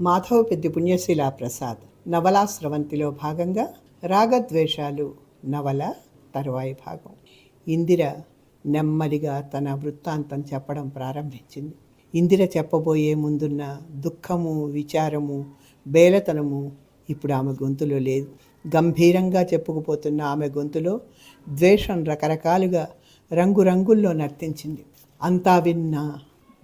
మాధవ పెద్ది ప్రసాద్. నవలా స్రవంతిలో భాగంగా రాగద్వేషాలు నవల తరువాయి భాగం. ఇందిర నెమ్మదిగా తన వృత్తాంతం చెప్పడం ప్రారంభించింది. ఇందిర చెప్పబోయే ముందున్న దుఃఖము విచారము బేలతనము ఇప్పుడు ఆమె గొంతులో లేదు. గంభీరంగా చెప్పుకుపోతున్న ఆమె గొంతులో ద్వేషం రకరకాలుగా రంగురంగుల్లో నర్తించింది. అంతా విన్న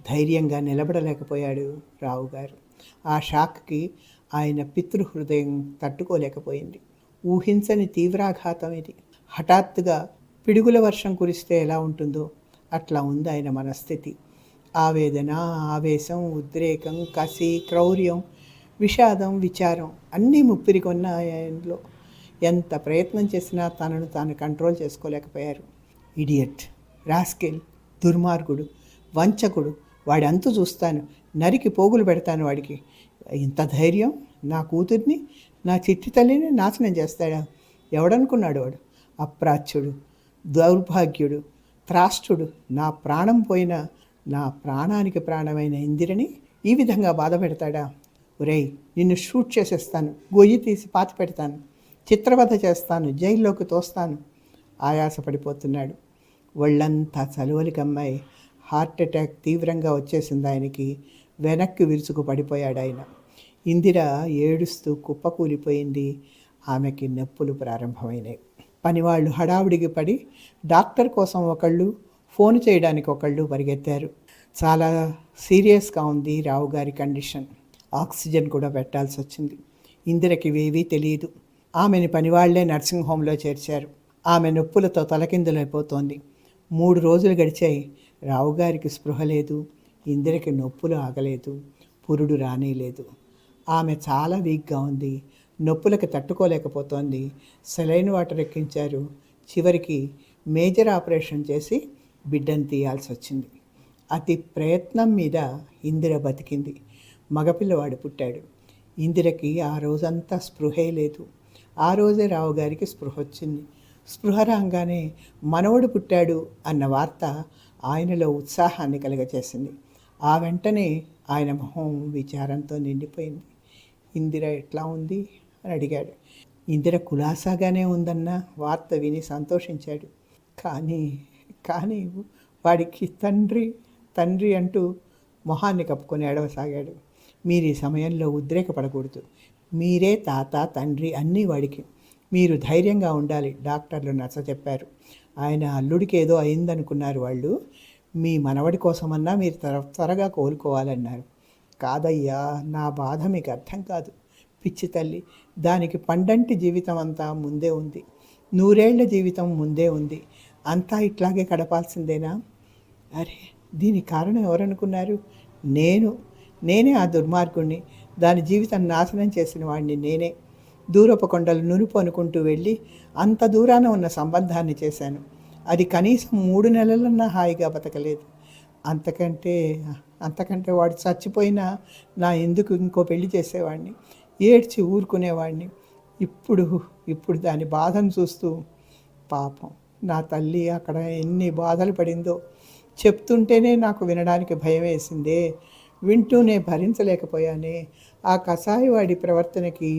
ధైర్యంగా నిలబడలేకపోయాడు రావుగారు. ఆ షాక్కి ఆయన పితృహృదయం తట్టుకోలేకపోయింది. ఊహించని తీవ్రాఘాతం ఇది. హఠాత్తుగా పిడుగుల వర్షం కురిస్తే ఎలా ఉంటుందో అట్లా ఉంది ఆయన మనస్థితి. ఆవేదన ఆవేశం ఉద్రేకం కసి క్రౌర్యం విషాదం విచారం అన్నీ ముప్పిరికొన్నాయి ఆయనలో ఎంత ప్రయత్నం చేసినా తనను తాను కంట్రోల్ చేసుకోలేకపోయారు. ఇడియట్ రాస్కెల్ దుర్మార్గుడు వంచకుడు వాడి అంతు చూస్తాను నరికి పోగులు పెడతాను వాడికి. ఇంత ధైర్యం? నా కూతుర్ని? నా చిట్టి తల్లిని నాశనం చేస్తాడా? ఎవడనుకున్నాడు వాడు? అప్రాచ్యుడు దౌర్భాగ్యుడు త్రాష్టుడు. నా ప్రాణం పోయిన నా ప్రాణానికి ప్రాణమైన ఇందిరని ఈ విధంగా బాధ పెడతాడా? ఒరేయ్ నిన్ను షూట్ చేసేస్తాను గొయ్యి తీసి పాతి పెడతాను చిత్రవధ చేస్తాను జైల్లోకి తోస్తాను. ఆయాసపడిపోతున్నాడు. ఒళ్ళంతా చలువలికమ్మాయి. హార్ట్ అటాక్ తీవ్రంగా వచ్చేసింది ఆయనకి. వెనక్కి విరుచుకు పడిపోయాడు ఆయన. ఇందిర ఏడుస్తూ కుప్పకూలిపోయింది. ఆమెకి నొప్పులు ప్రారంభమైనాయి. పనివాళ్ళు హడావుడికి పడి డాక్టర్ కోసం ఒకళ్ళు ఫోన్ చేయడానికి ఒకళ్ళు పరిగెత్తారు. చాలా సీరియస్గా ఉంది రావు గారి కండిషన్. ఆక్సిజన్ కూడా పెట్టాల్సి వచ్చింది. ఇందిరకి ఇవేవీ తెలియదు. ఆమెని పనివాళ్ళే నర్సింగ్ హోంలో చేర్చారు. ఆమె నొప్పులతో తలకిందులైపోతోంది. మూడు రోజులు గడిచాయి. రావుగారికి స్పృహ లేదు ఇందిరకి నొప్పులు ఆగలేదు పురుడు రానేలేదు. ఆమె చాలా వీక్గా ఉంది నొప్పులకు తట్టుకోలేకపోతోంది. Saline water ఎక్కించారు. చివరికి మేజర్ ఆపరేషన్ చేసి బిడ్డను తీయాల్సి వచ్చింది. అతి ప్రయత్నం మీద ఇందిర బతికింది. మగపిల్లవాడు పుట్టాడు. ఇందిరకి ఆ రోజంతా స్పృహే లేదు. ఆ రోజే రావు గారికి స్పృహ వచ్చింది. స్పృహ రాగానే మనవడు పుట్టాడు అన్న వార్త ఆయనలో ఉత్సాహాన్ని కలుగచేసింది. ఆ వెంటనే ఆయన మొహం విచారంతో నిండిపోయింది. ఇందిర ఎట్లా ఉంది? అని అడిగాడు. ఇందిర కులాసాగానే ఉందన్న వార్త విని సంతోషించాడు. కానీ కానీ వాడికి తండ్రి తండ్రి అంటూ మొహాన్ని కప్పుకొని ఏడవసాగాడు. మీరు ఈ సమయంలో ఉద్రేకపడకూడదు. మీరే తాత తండ్రి అన్నీ వాడికి. మీరు ధైర్యంగా ఉండాలి డాక్టర్లు నచ్చ చెప్పారు. ఆయన అల్లుడికి ఏదో అయిందనుకున్నారు వాళ్ళు. మీ మనవడి కోసమన్నా మీరు త్వర త్వరగా కోలుకోవాలన్నారు. కాదయ్యా నా బాధ మీకు అర్థం కాదు. పిచ్చి తల్లి దానికి పండంటి జీవితం అంతా ముందే ఉంది. నూరేళ్ళ జీవితం ముందే ఉంది. అంతా ఇట్లాగే గడపాల్సిందేనా? అరే దీనికి కారణం ఎవరనుకున్నారు? నేను. నేనే ఆ దుర్మార్గుణ్ణి. దాని జీవితం నాశనం చేసిన వాడిని నేనే. దూరపు కొండలు నునుపు అనుకుంటూ వెళ్ళి అంత దూరాన ఉన్న సంబంధాన్ని చేశాను. అది కనీసం మూడు నెలలన్నా హాయిగా బతకలేదు. అంతకంటే అంతకంటే వాడు చచ్చిపోయినా నా ఎందుకు ఇంకో పెళ్ళి చేసేవాడిని ఏడ్చి ఊరుకునేవాడిని ఇప్పుడు ఇప్పుడు దాని బాధను చూస్తూ పాపం నా తల్లి అక్కడ ఎన్ని బాధలు పడిందో చెప్తుంటేనే నాకు వినడానికి భయం వేసిందే. వింటూనే భరించలేకపోయానే. ఆ కషాయవాడి ప్రవర్తనకి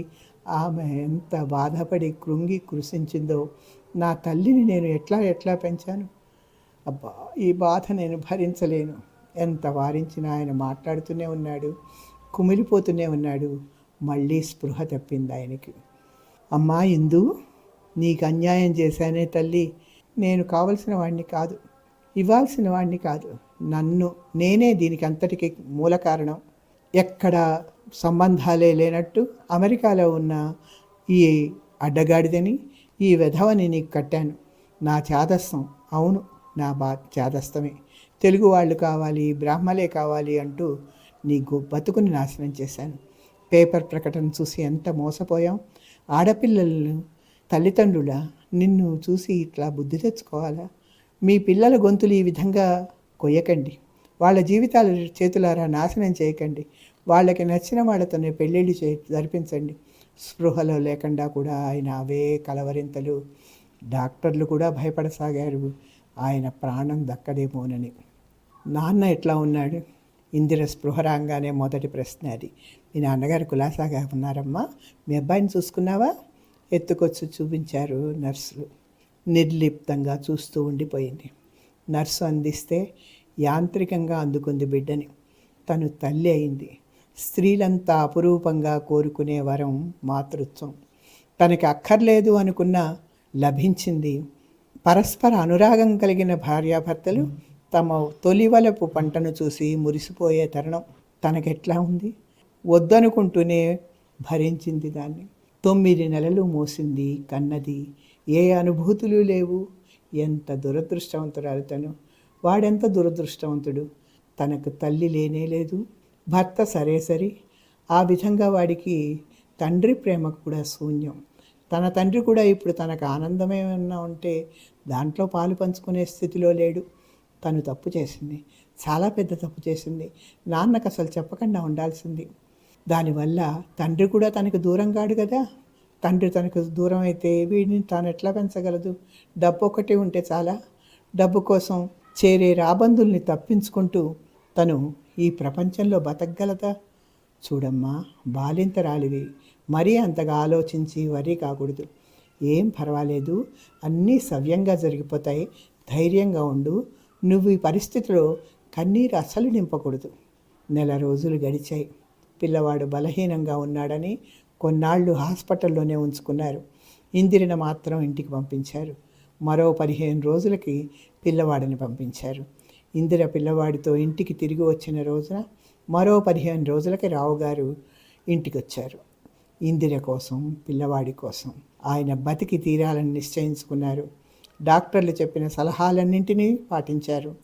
ఆమె ఎంత బాధపడి కృంగి కృషించిందో నా తల్లిని నేను ఎట్లా ఎట్లా పెంచాను? అబ్బా ఈ బాధ నేను భరించలేను. ఎంత వారించినా ఆయన మాట్లాడుతూనే ఉన్నాడు కుమిలిపోతూనే ఉన్నాడు. మళ్ళీ స్పృహ తప్పింది ఆయనకి. అమ్మా ఇందు నీకు అన్యాయం చేశానే తల్లి. నేను కావలసిన వాడిని కాదు ఇవ్వాల్సిన వాడిని కాదు. నన్ను నేనే దీనికి అంతటికి మూల కారణం. ఎక్కడ సంబంధాలే లేనట్టు అమెరికాలో ఉన్న ఈ అడ్డగాడిదని ఈ విధవని నీకు కట్టాను. నా చేదస్తం అవును నా బా చేదస్తమే తెలుగు వాళ్ళు కావాలి బ్రాహ్మలే కావాలి అంటూ నీ బతుకుని నాశనం చేశాను. పేపర్ ప్రకటన చూసి ఎంత మోసపోయాం? ఆడపిల్లలను తల్లిదండ్రుల నిన్ను చూసి ఇట్లా బుద్ధి తెచ్చుకోవాలా? మీ పిల్లల గొంతులు ఈ విధంగా కొయ్యకండి. వాళ్ళ జీవితాలు చేతులారా నాశనం చేయకండి. వాళ్ళకి నచ్చిన వాళ్ళతోనే పెళ్ళిళ్ళు చే జరిపించండి. స్పృహలో లేకుండా కూడా ఆయన అవే కలవరింతలు. డాక్టర్లు కూడా భయపడసాగారు. ఆయన ప్రాణం దక్కడేమోనని నాన్న ఎట్లా ఉన్నాడు? ఇందిర స్పృహ రాగానే మొదటి ప్రశ్న అది. మీ నాన్నగారు కులాసాగా ఉన్నారమ్మా. మీ అబ్బాయిని చూసుకున్నావా? ఎత్తుకొచ్చి చూపించారు నర్సులు నిర్లిప్తంగా చూస్తూ ఉండిపోయింది. నర్సు అందిస్తే యాంత్రికంగా అందుకుంది బిడ్డని. తను తల్లి అయింది. స్త్రీలంతా అపురూపంగా కోరుకునే వరం మాతృత్వం. తనకి అక్కర్లేదు అనుకున్న లభించింది. పరస్పర అనురాగం కలిగిన భార్యాభర్తలు తమ తొలివలపు పంటను చూసి మురిసిపోయే తరుణం తనకెట్లా ఉంది? వద్దనుకుంటూనే భరించింది దాన్ని. తొమ్మిది నెలలు మోసింది కన్నది. ఏ అనుభూతులు లేవు? ఎంత దురదృష్టవంతురాలు తను. వాడెంత దురదృష్టవంతుడు? తనకు తల్లి లేనే లేదు. భర్త సరే సరి ఆ విధంగా వాడికి తండ్రి ప్రేమకు కూడా శూన్యం. తన తండ్రి కూడా ఇప్పుడు తనకు ఆనందమేమన్నా ఉంటే దాంట్లో పాలు పంచుకునే స్థితిలో లేడు. తను తప్పు చేసింది. చాలా పెద్ద తప్పు చేసింది. నాన్నకు అసలు చెప్పకుండా ఉండాల్సింది. దానివల్ల తండ్రి కూడా తనకు దూరం కాడు కదా. తండ్రి తనకు దూరం అయితే వీడిని తాను ఎట్లా పెంచగలదు? డబ్బు ఒకటి ఉంటే చాలా. డబ్బు కోసం చేరే రాబందుల్ని తప్పించుకుంటూ తను ఈ ప్రపంచంలో బతకగలదా? చూడమ్మా బాలింతరాలివి. మరీ అంతగా ఆలోచించి వరి కాకూడదు. ఏం పర్వాలేదు. అన్నీ సవ్యంగా జరిగిపోతాయి. ధైర్యంగా ఉండు. నువ్వు ఈ పరిస్థితిలో కన్నీరు అసలు నింపకూడదు. నెల రోజులు గడిచాయి. పిల్లవాడు బలహీనంగా ఉన్నాడని కొన్నాళ్ళు హాస్పిటల్లోనే ఉంచుకున్నారు. ఇందిరిని మాత్రం ఇంటికి పంపించారు. మరో పదిహేను రోజులకి పిల్లవాడిని పంపించారు. ఇందిర పిల్లవాడితో ఇంటికి తిరిగి వచ్చిన రోజున మరో పదిహేను రోజులకి రావుగారు ఇంటికి వచ్చారు ఇందిర కోసం పిల్లవాడి కోసం ఆయన బతికి తీరాలని నిశ్చయించుకున్నారు. డాక్టర్లు చెప్పిన సలహాలన్నింటినీ పాటించారు.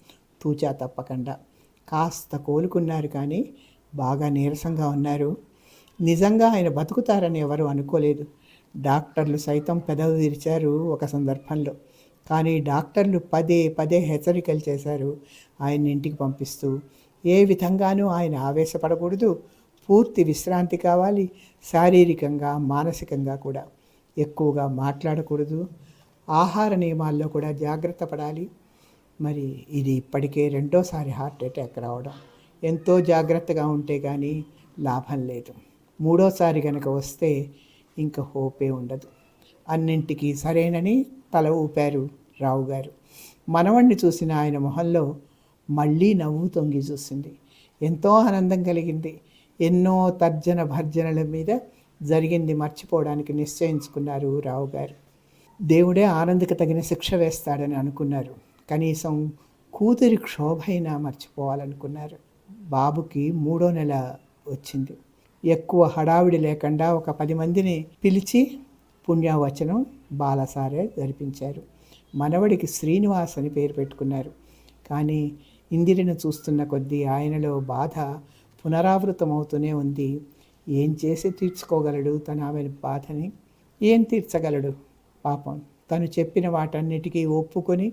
తూచా తప్పకుండా. కాస్త కోలుకున్నారు కానీ బాగా నీరసంగా ఉన్నారు. నిజంగా ఆయన బతుకుతారని ఎవరు అనుకోలేదు. డాక్టర్లు సైతం పెదవి విరిచారు ఒక సందర్భంలో. కానీ డాక్టర్లు పదే పదే హెచ్చరికలు చేశారు ఆయన ఇంటికి పంపిస్తూ. ఏ విధంగానూ ఆయన ఆవేశపడకూడదు. పూర్తి విశ్రాంతి కావాలి. శారీరకంగా మానసికంగా కూడా. ఎక్కువగా మాట్లాడకూడదు. ఆహార నియమాల్లో కూడా జాగ్రత్త పడాలి. మరి ఇది ఇప్పటికే రెండోసారి హార్ట్ అటాక్ రావడం. ఎంతో జాగ్రత్తగా ఉంటే కానీ లాభం లేదు. మూడోసారి కనుక వస్తే ఇంకా హోపే ఉండదు. అన్నింటికీ సరేనని తల ఊపారు రావు గారు మనవణ్ణి చూసిన ఆయన మొహంలో మళ్ళీ నవ్వు తొంగి చూసింది. ఎంతో ఆనందం కలిగింది. ఎన్నో తర్జన భర్జనల మీద జరిగింది మర్చిపోవడానికి నిశ్చయించుకున్నారు రావు గారు దేవుడే ఆనందకు తగిన శిక్ష వేస్తాడని అనుకున్నారు. కనీసం కూతురి క్షోభైనా మర్చిపోవాలనుకున్నారు. బాబుకి మూడో నెల వచ్చింది. ఎక్కువ హడావిడి లేకుండా ఒక పది మందిని పిలిచి పుణ్యవచనం బాలసారే జరిపించారు. మనవడికి శ్రీనివాస్ అని పేరు పెట్టుకున్నారు. కానీ ఇందిరిని చూస్తున్న కొద్దీ ఆయనలో బాధ పునరావృతమవుతూనే ఉంది. ఏం చేసి తీర్చుకోగలడు తన ఆమె బాధని? ఏం తీర్చగలడు? పాపం తను చెప్పిన వాటన్నిటికీ ఒప్పుకొని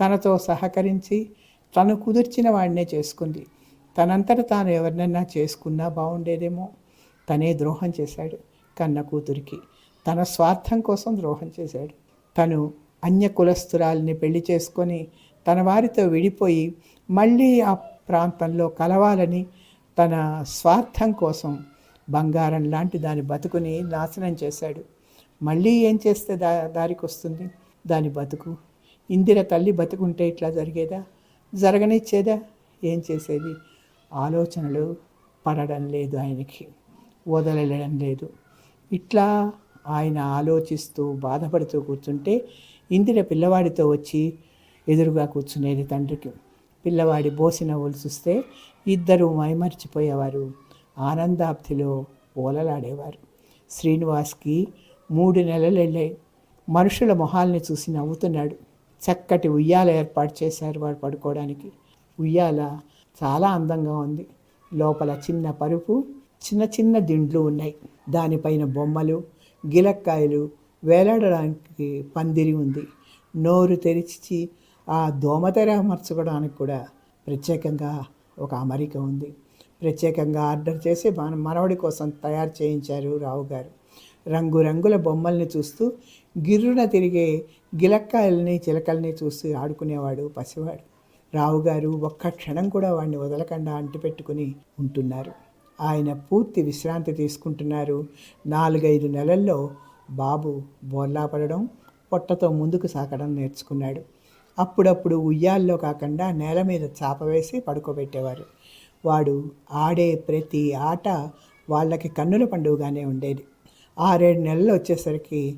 తనతో సహకరించి తను కుదిర్చిన వాడినే చేసుకుంది. తనంతట తాను ఎవరినన్నా చేసుకున్నా బాగుండేదేమో తనే ద్రోహం చేశాడు కన్న కూతురికి. తన స్వార్థం కోసం ద్రోహం చేశాడు. తను అన్య కులస్తురాల్ని పెళ్ళి చేసుకొని తన వారితో విడిపోయి మళ్ళీ ఆ ప్రాంతంలో కలవాలని తన స్వార్థం కోసం బంగారం లాంటి దాని బతుకుని నాశనం చేశాడు. మళ్ళీ ఏం చేస్తే దా దారికి వస్తుంది? దాని బతుకు. ఇందిర తల్లి బతుకుంటే ఇట్లా జరిగేదా? జరగనిచ్చేదా? ఏం చేసేది? ఆలోచనలు పడడం లేదు ఆయనకి. వదలడం లేదు. ఇట్లా ఆయన ఆలోచిస్తూ బాధపడుతూ కూర్చుంటే ఇందిర పిల్లవాడితో వచ్చి ఎదురుగా కూర్చునేది తండ్రికి. పిల్లవాడి బోసిన నవ్వులు చూస్తే ఇద్దరు మైమర్చిపోయేవారు. ఆనందాబ్దిలో ఓలలాడేవారు. శ్రీనివాస్కి మూడు నెలలు వెళ్ళాయి మనుషుల మొహాల్ని చూసి నవ్వుతున్నాడు. చక్కటి ఉయ్యాల ఏర్పాటు చేశారు వాడు పడుకోవడానికి. ఉయ్యాల చాలా అందంగా ఉంది. లోపల చిన్న పరుపు చిన్న చిన్న దిండ్లు ఉన్నాయి. దానిపైన బొమ్మలు గిలక్కాయలు వేలాడడానికి పందిరి ఉంది. నోరు తెరిచి ఆ దోమతెర అమర్చుకోవడానికి కూడా ప్రత్యేకంగా ఒక అమరిక ఉంది. ప్రత్యేకంగా ఆర్డర్ చేసి మన మనవడి కోసం తయారు చేయించారు రావు గారు. రంగురంగుల బొమ్మల్ని చూస్తూ గిర్రున తిరిగే గిలక్కాయల్ని చిలకల్ని చూస్తూ ఆడుకునేవాడు పసివాడు. రావుగారు ఒక్క క్షణం కూడా వాడిని వదలకుండా అంటిపెట్టుకుని ఉంటున్నారు. ఆయన పూర్తి విశ్రాంతి తీసుకుంటున్నారు. నాలుగైదు నెలల్లో బాబు బోర్లా పడడం పొట్టతో ముందుకు సాకడం నేర్చుకున్నాడు. అప్పుడప్పుడు ఉయ్యాల్లో కాకుండా నేల మీద చాప వేసి పడుకోబెట్టేవారు. వాడు ఆడే ప్రతి ఆట వాళ్ళకి కన్నుల పండుగగానే ఉండేది. ఆరేడు నెలలు వచ్చేసరికి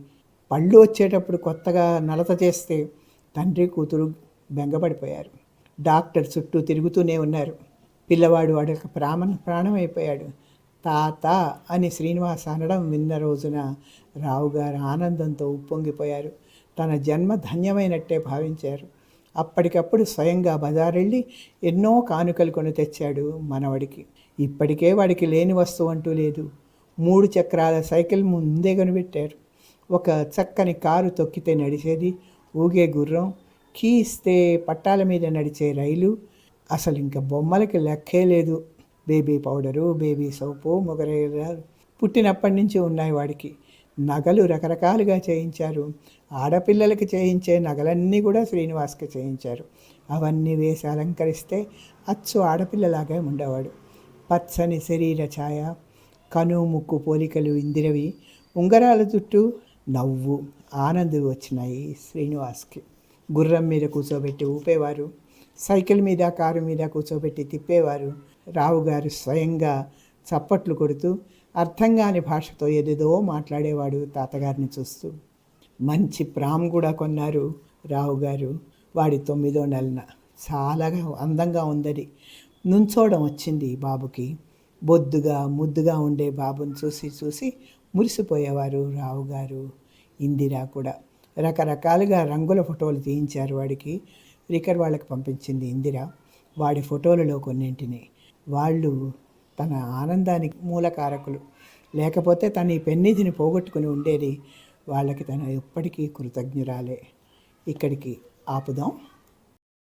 పళ్ళు వచ్చేటప్పుడు కొత్తగా నలత చేస్తే తండ్రి కూతురు బెంగపడిపోయారు. డాక్టర్ చుట్టూ తిరుగుతూనే ఉన్నారు. పిల్లవాడు వాడికి ప్రాణ ప్రాణమైపోయాడు. తాత అని శ్రీనివాస్ అనడం విన్న రోజున రావుగారు ఆనందంతో ఉప్పొంగిపోయారు. తన జన్మ ధన్యమైనట్టే భావించారు. అప్పటికప్పుడు స్వయంగా బజారెళ్ళి ఎన్నో కానుకలు కొని తెచ్చాడు మనవడికి. ఇప్పటికే వాడికి లేని వస్తువు అంటూ లేదు. మూడు చక్రాల సైకిల్ ముందే కనిపెట్టారు. ఒక చక్కని కారు తొక్కితే నడిచేది ఊగే గుర్రం కీ ఇస్తే పట్టాల మీద నడిచే రైలు అసలు ఇంకా బొమ్మలకి లెక్కే లేదు. బేబీ పౌడరు బేబీ సోపు మొగరైన పుట్టినప్పటి నుంచి ఉన్నాయి వాడికి. నగలు రకరకాలుగా చేయించారు. ఆడపిల్లలకి చేయించే నగలన్నీ కూడా శ్రీనివాస్కి చేయించారు. అవన్నీ వేసి అలంకరిస్తే అచ్చు ఆడపిల్లలాగే ఉండేవాడు. పచ్చని శరీర ఛాయ కను ముక్కు పోలికలు ఇందిరవి ఉంగరాల చుట్టూ నవ్వు ఆనందం వచ్చినాయి శ్రీనివాస్కి. గుర్రం మీద కూర్చోబెట్టి ఊపేవారు. సైకిల్ మీద కారు మీద కూర్చోబెట్టి తిప్పేవారు. రావుగారు స్వయంగా చప్పట్లు కొడుతూ అర్థం కాని భాషతో ఏదేదో మాట్లాడేవాడు తాతగారిని చూస్తూ. మంచి ప్రామ్ కూడా కొన్నారు రావుగారు వాడి తొమ్మిదో నెలన చాలా అందంగా ఉందని నుంచోవడం వచ్చింది బాబుకి. బొద్దుగా ముద్దుగా ఉండే బాబుని చూసి చూసి మురిసిపోయేవారు రావుగారు ఇందిరా కూడా రకరకాలుగా రంగుల ఫోటోలు తీయించారు వాడికి. రికర్ వాళ్ళకి పంపించింది ఇందిర. వాడి ఫోటోలలో కొన్నింటిని. వాళ్ళు తన ఆనందానికి మూలకారకులు లేకపోతే తన ఈ పెన్నిధిని పోగొట్టుకుని ఉండేది వాళ్ళకి తన ఎప్పటికీ కృతజ్ఞురాలే. ఇక్కడికి ఆపుదాం.